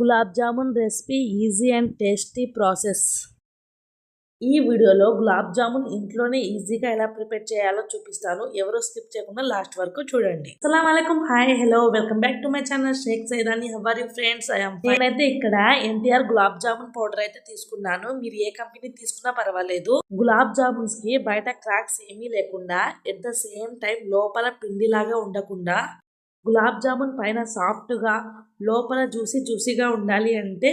Gulab jamun recipe easy and tasty process. ఈ వీడియోలో గులాబ్ జామున్ ఇంట్లోనే ఈజీగా ఎలా ప్రిపేర్ చేయాలో చూపిస్తాను. ఎవరు స్కిప్ చేయకుండా లాస్ట్ వరకు చూడండి. అస్సలం hi hello welcome back to my channel Shaik Saidani. How are you friends? I'm నేనైతే ఇక్కడ ఎన్టీఆర్ గులాబ్ జామున్ పౌడర్ అయితే తీసుకున్నాను. మీరు ఏ కంపెనీ తీసుకున్నా పర్వాలేదు. గులాబ్ జామున్స్కి బయట క్రాక్స్ ఏమీ లేకుండా ఎట్ ద సేమ్ టైం లోపల పిండిలాగా ఉండకుండా గులాబ్ జామున్ పైన సాఫ్ట్గా లోపల జ్యూసీ జ్యూసీగా ఉండాలి అంటే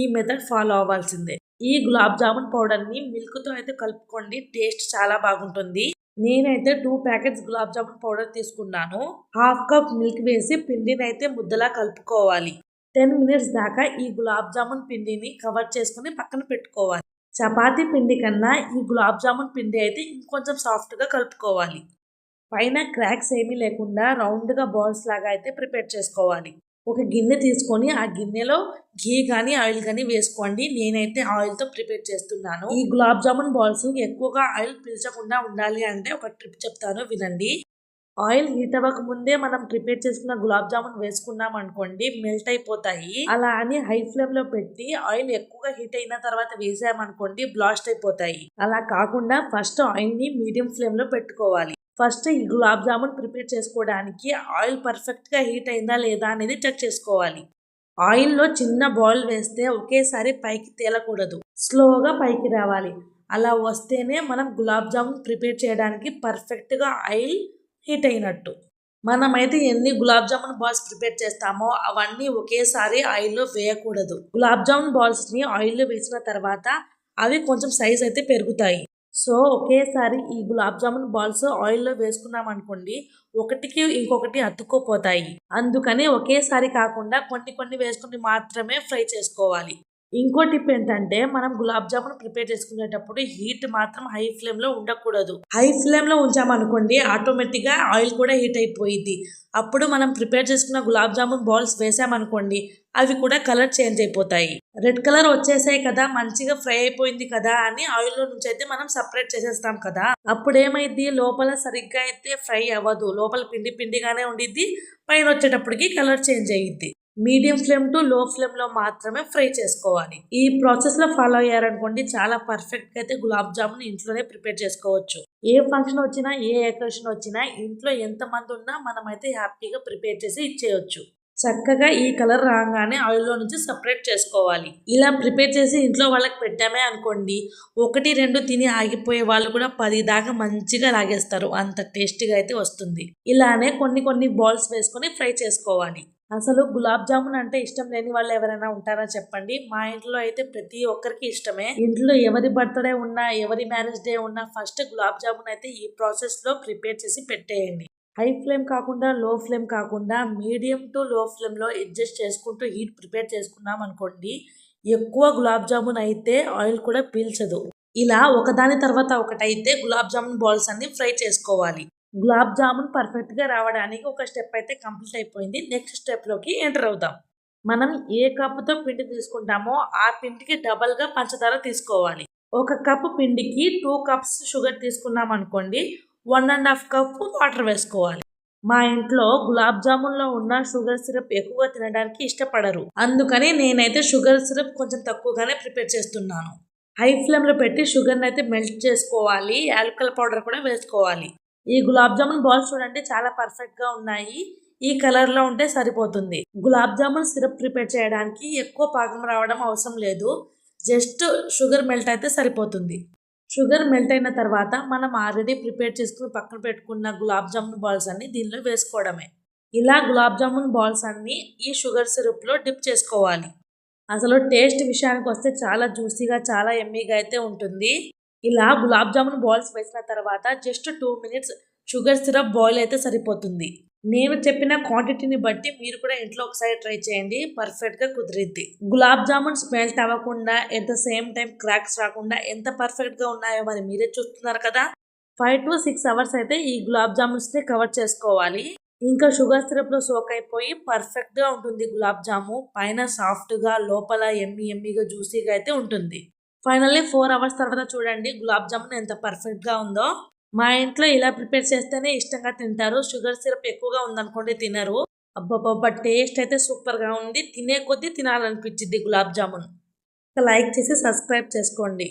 ఈ మెథడ్ ఫాలో అవ్వాల్సిందే. ఈ గులాబ్ జామున్ పౌడర్ని మిల్క్తో అయితే కలుపుకోండి టేస్ట్ చాలా బాగుంటుంది. నేనైతే two packets gulab jamun powder తీసుకున్నాను. హాఫ్ కప్ మిల్క్ వేసి పిండిని అయితే ముద్దలా కలుపుకోవాలి. టెన్ మినిట్స్ దాకా ఈ గులాబ్ జామున్ పిండిని కవర్ చేసుకుని పక్కన పెట్టుకోవాలి. చపాతీ పిండి కన్నా ఈ గులాబ్ జామున్ పిండి అయితే ఇంకొంచెం సాఫ్ట్గా కలుపుకోవాలి. పైన క్రాక్స్ ఏమీ లేకుండా రౌండ్గా బాల్స్ లాగా అయితే ప్రిపేర్ చేసుకోవాలి. ఒక గిన్నె తీసుకొని ఆ గిన్నెలో ఘీ కానీ ఆయిల్ కానీ వేసుకోండి. నేనైతే ఆయిల్తో ప్రిపేర్ చేస్తున్నాను. ఈ గులాబ్ జామున్ బాల్స్ ఎక్కువగా ఆయిల్ పీల్చకుండా ఉండాలి అంటే ఒక ట్రిప్ చెప్తాను వినండి. ఆయిల్ హీట్ అవ్వక ముందే మనం ప్రిపేర్ చేసుకున్న గులాబ్ జామున్ వేసుకున్నాం అనుకోండి మెల్ట్ అయిపోతాయి. అలా అని హై ఫ్లేమ్లో పెట్టి ఆయిల్ ఎక్కువగా హీట్ అయిన తర్వాత వేసామనుకోండి బ్లాస్ట్ అయిపోతాయి. అలా కాకుండా ఫస్ట్ ఆయిల్ని మీడియం ఫ్లేమ్లో పెట్టుకోవాలి. ఫస్ట్ ఈ గులాబ్ జామున్ ప్రిపేర్ చేసుకోవడానికి ఆయిల్ పర్ఫెక్ట్గా హీట్ అయిందా లేదా అనేది చెక్ చేసుకోవాలి. ఆయిల్లో చిన్న బాయిల్ వేస్తే ఒకేసారి పైకి తేలకూడదు. స్లోగా పైకి రావాలి. అలా వస్తేనే మనం గులాబ్ జామున్ ప్రిపేర్ చేయడానికి పర్ఫెక్ట్గా ఆయిల్ హీట్ అయినట్టు. మనమైతే ఎన్ని గులాబ్ జామున్ బాల్స్ ప్రిపేర్ చేస్తామో అవన్నీ ఒకేసారి ఆయిల్లో వేయకూడదు. గులాబ్ జామున్ బాల్స్ని ఆయిల్లో వేసిన తర్వాత అవి కొంచెం సైజ్ అయితే పెరుగుతాయి. సో ఒకేసారి ఈ గులాబ్ జామున్ బాల్స్ ఆయిల్లో వేసుకున్నాం అనుకోండి ఒకటికి ఇంకొకటి అతుక్కుపోతాయి. అందుకని ఒకేసారి కాకుండా కొన్ని కొన్ని వేసుకుని మాత్రమే ఫ్రై చేసుకోవాలి. ఇంకో టిప్ ఏంటంటే మనం గులాబ్ జామున్ ప్రిపేర్ చేసుకునేటప్పుడు హీట్ మాత్రం హై ఫ్లేమ్లో ఉండకూడదు. హై ఫ్లేమ్లో ఉంచామనుకోండి ఆటోమేటిక్గా ఆయిల్ కూడా హీట్ అయిపోయింది అప్పుడు మనం ప్రిపేర్ చేసుకున్న గులాబ్ జామున్ బాల్స్ వేసామనుకోండి అవి కూడా కలర్ చేంజ్ అయిపోతాయి. రెడ్ కలర్ వచ్చేసాయి కదా మంచిగా ఫ్రై అయిపోయింది కదా అని ఆయిల్లో నుంచి అయితే మనం సపరేట్ చేసేస్తాం కదా. అప్పుడు ఏమైంది లోపల సరిగ్గా అయితే ఫ్రై అవ్వదు. లోపల పిండి పిండిగానే ఉండిద్ది. పైన వచ్చేటప్పటికి కలర్ చేంజ్ అయ్యిద్ది మీడియం ఫ్లేమ్ టు లో ఫ్లేమ్లో మాత్రమే ఫ్రై చేసుకోవాలి. ఈ ప్రాసెస్లో ఫాలో అయ్యారనుకోండి చాలా పర్ఫెక్ట్గా అయితే గులాబ్ జామున్ ఇంట్లోనే ప్రిపేర్ చేసుకోవచ్చు. ఏ ఫంక్షన్ వచ్చినా ఏ ఎకరేషన్ వచ్చినా ఇంట్లో ఎంత మంది ఉన్నా మనం అయితే హ్యాపీగా ప్రిపేర్ చేసి ఇచ్చేయచ్చు. చక్కగా ఈ కలర్ రాగానే ఆయిల్లో నుంచి సపరేట్ చేసుకోవాలి. ఇలా ప్రిపేర్ చేసి ఇంట్లో వాళ్ళకి పెట్టామే అనుకోండి ఒకటి రెండు తిని ఆగిపోయే వాళ్ళు కూడా పది దాకా మంచిగా లాగేస్తారు. అంత టేస్టీగా అయితే వస్తుంది. ఇలానే కొన్ని కొన్ని బాల్స్ వేసుకొని ఫ్రై చేసుకోవాలి. అసలు గులాబ్ జామున్ అంటే ఇష్టం లేని వాళ్ళు ఎవరైనా ఉంటారా చెప్పండి? మా ఇంట్లో అయితే ప్రతి ఒక్కరికి ఇష్టమే. ఇంట్లో ఎవరి బర్త్డే ఉన్నా ఎవరి మ్యారేజ్ డే ఉన్నా ఫస్ట్ గులాబ్ జామున్ అయితే ఈ ప్రాసెస్లో ప్రిపేర్ చేసి పెట్టేయండి. హై ఫ్లేమ్ కాకుండా లో ఫ్లేమ్ కాకుండా మీడియం టు లో ఫ్లేమ్లో అడ్జస్ట్ చేసుకుంటూ హీట్ ప్రిపేర్ చేసుకున్నాం అనుకోండి ఎక్కువ గులాబ్ జామున్ అయితే ఆయిల్ కూడా పీల్చదు. ఇలా ఒకదాని తర్వాత ఒకటైతే గులాబ్ జామున్ బాల్స్ అన్ని ఫ్రై చేసుకోవాలి. గులాబ్ జామున్ పర్ఫెక్ట్గా రావడానికి ఒక స్టెప్ అయితే కంప్లీట్ అయిపోయింది. నెక్స్ట్ స్టెప్లోకి ఎంటర్ అవుతాం మనం ఏ కప్పుతో పిండి తీసుకుంటామో ఆ పిండికి డబల్గా పంచదార తీసుకోవాలి. ఒక కప్పు పిండికి టూ కప్స్ షుగర్ తీసుకున్నాం అనుకోండి one and half cup water వేసుకోవాలి. మా ఇంట్లో గులాబ్ జామున్లో ఉన్న షుగర్ సిరప్ ఎక్కువగా తినడానికి ఇష్టపడరు. అందుకని నేనైతే షుగర్ సిరప్ కొంచెం తక్కువగానే ప్రిపేర్ చేస్తున్నాను. హై ఫ్లేమ్లో పెట్టి షుగర్ని అయితే మెల్ట్ చేసుకోవాలి. యాలకల్ పౌడర్ కూడా వేసుకోవాలి. ఈ గులాబ్ జామున్ బాల్స్ చూడండి చాలా పర్ఫెక్ట్గా ఉన్నాయి. ఈ కలర్లో ఉంటే సరిపోతుంది. గులాబ్ జామున్ సిరప్ ప్రిపేర్ చేయడానికి ఎక్కువ పాకం రావడం అవసరం లేదు. జస్ట్ షుగర్ మెల్ట్ అయితే సరిపోతుంది. షుగర్ మెల్ట్ అయిన తర్వాత మనం ఆల్రెడీ ప్రిపేర్ చేసుకుని పక్కన పెట్టుకున్న గులాబ్ జామున్ బాల్స్ అన్ని దీనిలో వేసుకోవడమే. ఇలా గులాబ్ జామున్ బాల్స్ అన్ని ఈ షుగర్ సిరప్లో డిప్ చేసుకోవాలి. అసలు టేస్ట్ విషయానికి వస్తే చాలా జ్యూసీగా చాలా ఎమ్మీగా అయితే ఉంటుంది. ఇలా గులాబ్ జామున్ బాల్స్ వేసిన తర్వాత just two minutes sugar syrup boil అయితే సరిపోతుంది. నేను చెప్పిన క్వాంటిటీని బట్టి మీరు కూడా ఇంట్లో ఒకసారి ట్రై చేయండి పర్ఫెక్ట్గా కుదిరిద్ది. గులాబ్ జామున్ స్మెల్ట్ అవ్వకుండా at the same time cracks రాకుండా ఎంత పర్ఫెక్ట్గా ఉన్నాయో మరి మీరే చూస్తున్నారు కదా. ఫైవ్ టు సిక్స్ అవర్స్ అయితే ఈ గులాబ్ జామున్స్ని కవర్ చేసుకోవాలి. ఇంకా షుగర్ సిరప్లో సోక్ అయిపోయి పర్ఫెక్ట్గా ఉంటుంది గులాబ్ జాము. పైన సాఫ్ట్గా లోపల ఎమ్మి ఎమ్మిగా జ్యూసీగా అయితే ఉంటుంది. ఫైనల్లీ ఫోర్ అవర్స్ తర్వాత చూడండి గులాబ్ జామున్ ఎంత పర్ఫెక్ట్గా ఉందో. మా ఇంట్లో ఇలా ప్రిపేర్ చేస్తేనే ఇష్టంగా తింటారు. షుగర్ సిరప్ ఎక్కువగా ఉందనుకోండి తినరు. అబ్బాబ్బా టేస్ట్ అయితే సూపర్గా ఉంది. తినే కొద్దీ తినాలనిపించింది గులాబ్ జామున్. లైక్ చేసి సబ్స్క్రైబ్ చేసుకోండి.